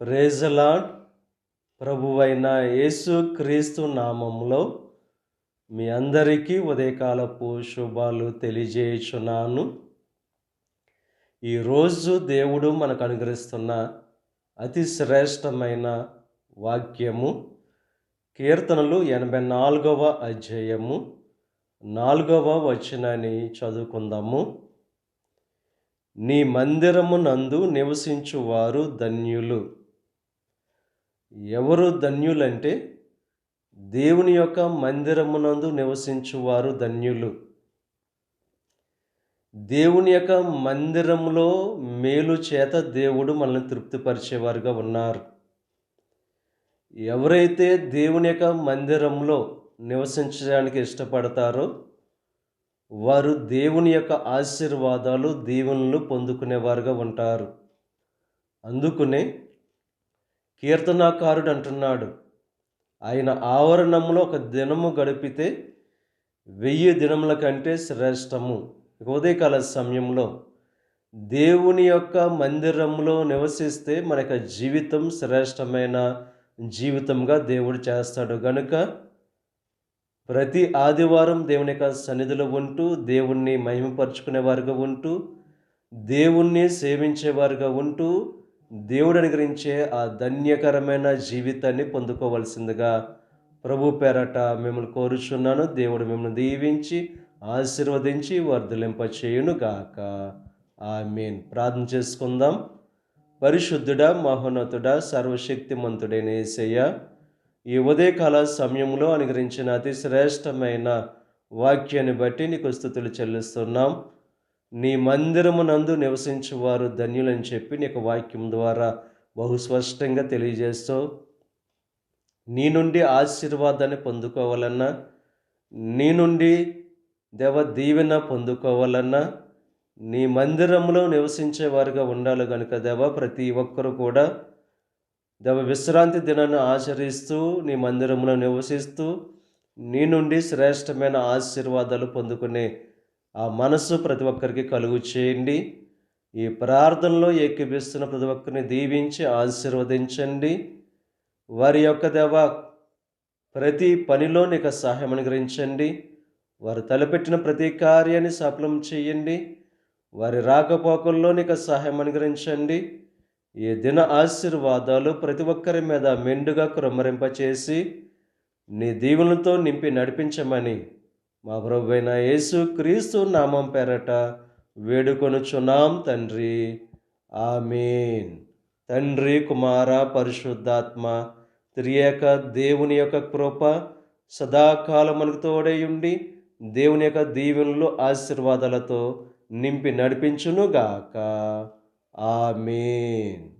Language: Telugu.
ప్రేజలాడ్ ప్రభువైన యేసు క్రీస్తు నామంలో మీ అందరికీ ఉదయకాలపు శుభాలు తెలియజేయుచున్నాను. ఈరోజు దేవుడు మనకు అనుగ్రహిస్తున్న అతి శ్రేష్టమైన వాక్యము కీర్తనలు ఎనభై నాలుగవ అధ్యాయము నాలుగవ వచనాన్ని చదువుకుందాము. నీ మందిరము నందు నివసించువారు ధన్యులు. ఎవరు ధన్యులంటే దేవుని యొక్క మందిరమునందు నివసించువారు ధన్యులు. దేవుని యొక్క మందిరంలో మేలు చేత దేవుడు మనల్ని తృప్తిపరిచేవారుగా ఉన్నారు. ఎవరైతే దేవుని యొక్క మందిరంలో నివసించడానికి ఇష్టపడతారో వారు దేవుని యొక్క ఆశీర్వాదాలు దీవెనలు పొందుకునేవారుగా ఉంటారు. అందుకునే కీర్తనాకారుడు అంటున్నాడు ఆయన ఆవరణంలో ఒక దినము గడిపితే వెయ్యి దినముల కంటే శ్రేష్టము. ఉదయకాల సమయంలో దేవుని యొక్క మందిరంలో నివసిస్తే మన యొక్క జీవితం శ్రేష్టమైన జీవితంగా దేవుడు చేస్తాడు. గనుక ప్రతి ఆదివారం దేవుని యొక్క సన్నిధిలో ఉంటూ దేవుణ్ణి మహిమపరుచుకునేవారుగా ఉంటూ దేవుణ్ణి సేవించేవారుగా ఉంటూ దేవుడు అనుగ్రహించే ఆ ధన్యకరమైన జీవితాన్ని పొందుకోవలసిందిగా ప్రభు పేరట మిమ్మల్ని కోరుచున్నాను. దేవుడు మిమ్మల్ని దీవించి ఆశీర్వదించి వర్ధలింప చేయునుగాక ఆ ఆమెన్. ప్రార్థన చేసుకుందాం. పరిశుద్ధుడా మహోన్నతుడా సర్వశక్తిమంతుడైన ఏసయ్య ఈ ఉదయకాల సమయంలో అనుగ్రహించిన అతి శ్రేష్టమైన వాక్యాన్ని బట్టి నీకు స్థుతులు చెల్లిస్తున్నాం. నీ మందిరము నందు నివసించువారు ధన్యులని చెప్పి నీకు వాక్యం ద్వారా బహుస్పష్టంగా తెలియజేస్తూ నీ నుండి ఆశీర్వాదాన్ని పొందుకోవాలన్నా నీ నుండి దేవ దీవెన పొందుకోవాలన్నా నీ మందిరంలో నివసించేవారుగా ఉండాలి కనుక దేవ ప్రతి ఒక్కరు కూడా దేవ విశ్రాంతి దినాన్ని ఆచరిస్తూ నీ మందిరంలో నివసిస్తూ నీ నుండి శ్రేష్టమైన ఆశీర్వాదాలు పొందుకునే ఆ మనస్సు ప్రతి ఒక్కరికి కలుగు చేయండి. ఈ ప్రార్థనలో ఏకీపిస్తున్న ప్రతి ఒక్కరిని దీవించి ఆశీర్వదించండి. వారి యొక్క దేవ ప్రతి పనిలో నీకు సహాయం అనుగ్రహించండి. వారు తలపెట్టిన ప్రతి కార్యాన్ని సఫలం చేయండి. వారి రాకపోకల్లో నీకు సహాయం అనుగ్రహించండి. ఈ దిన ఆశీర్వాదాలు ప్రతి ఒక్కరి మీద మెండుగా క్రమరింపచేసి నీ దీవులతో నింపి నడిపించమని మా ప్రభువైన యేసు క్రీస్తు నామం పేరట వేడుకొనుచున్నాం తండ్రి. ఆమెన్. తండ్రి కుమార పరిశుద్ధాత్మ త్రియేక దేవుని యొక్క కృప సదాకాలం మనకు తోడై ఉండి దేవుని యొక్క దీవెనలు ఆశీర్వాదాలతో నింపి నడిపించునుగాక. ఆమెన్.